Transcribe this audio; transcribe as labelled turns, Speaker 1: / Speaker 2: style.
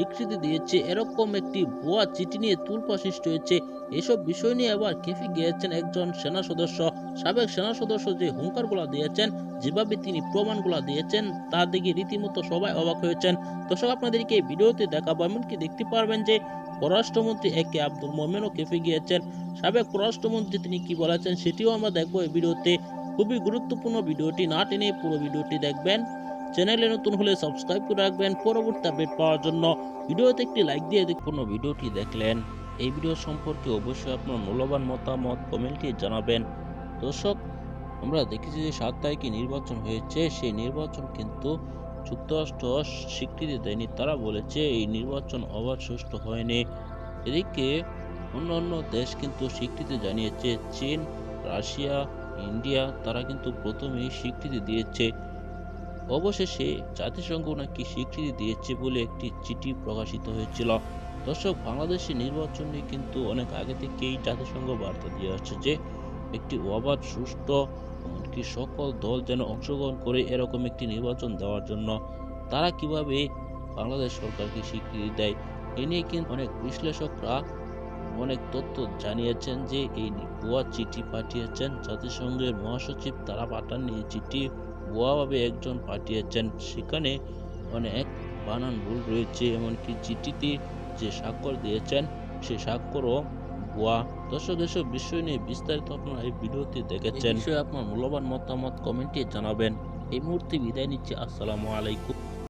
Speaker 1: স্বীকৃতি দিয়েছে। এরকম একটি ভুয়া চিঠি নিয়ে তুলপা সৃষ্টি হয়েছে। এসব বিষয় নিয়ে আবার কেফে গিয়েছেন একজন সেনা সদস্য। সাবেক সেনা সদস্য যে হুঙ্কারগুলা দিয়েছেন, যেভাবে তিনি প্রমাণগুলা দিয়েছেন, তা দেখে রীতিমতো সবাই অবাক হয়েছেন। দর্শক, আপনাদেরকে এই ভিডিওতে দেখাবো, এমনকি দেখতে পারবেন যে পররাষ্ট্রমন্ত্রী এ কে আব্দুল মোমেনও কেফে গিয়েছেন। সাবেক পররাষ্ট্রমন্ত্রী তিনি কি বলেছেন সেটিও আমরা দেখব এই ভিডিওতে। খুবই গুরুত্বপূর্ণ ভিডিওটি, না টেনে পুরো ভিডিওটি দেখবেন। চ্যানেলে নতুন হলে সাবস্ক্রাইব করে রাখবেন। পরবর্তী আপডেট পাওয়ার জন্য ভিডিওতে একটি লাইক দিয়ে দেখুন ভিডিওটি দেখলেন। এই ভিডিও সম্পর্কে অবশ্যই আপনার মূল্যবান মতামত কমেন্টে জানাবেন। দর্শক, আমরা দেখেছি যে সাত তারিখে নির্বাচন হয়েছে। সেই নির্বাচন কিন্তু যুক্তরাষ্ট্র স্বীকৃতি দেয়নি। তারা বলেছে এই নির্বাচন অবাধ সুষ্ঠু হয়নি। এদিকে অন্য অন্য দেশ কিন্তু স্বীকৃতি জানিয়েছে। চীন, রাশিয়া, ইন্ডিয়া, তারা কিন্তু প্রথমেই স্বীকৃতি দিয়েছে। অবশেষে জাতিসংঘ নাকি স্বীকৃতি দিয়েছে বলে একটি চিঠি প্রকাশিত হয়েছিল। দর্শক, বাংলাদেশের নির্বাচন নিয়ে কিন্তু অনেক আগে থেকেই জাতিসংঘ বার্তা দিয়ে আসছে যে, একটি অবাধ, সুষ্ঠু, এমনকি সকল দল যেন অংশগ্রহণ করে এরকম একটি নির্বাচন দেওয়ার জন্য। তারা কীভাবে বাংলাদেশ সরকারকে স্বীকৃতি দেয়, এ নিয়ে কিন্তু অনেক বিশ্লেষকরা অনেক তথ্য জানিয়েছেন যে, এই ভুয়া চিঠি পাঠিয়েছেন জাতিসংঘের মহাসচিব তারা পাঠাননি এই চিঠি ভুয়াভাবে একজন পাঠিয়েছেন। সেখানে অনেক বানান ভুল রয়েছে, এমনকি চিঠিতে যে স্বাক্ষর দিয়েছেন, সে স্বাক্ষরও ভুয়া। দর্শক এসব বিষয় নিয়ে বিস্তারিত আপনারা এই ভিডিওতে দেখেছেন। বিষয়ে আপনার মূল্যবান মতামত কমেন্টে জানাবেন। এই মুহূর্তে বিদায় নিচ্ছি। আসসালামু আলাইকুম।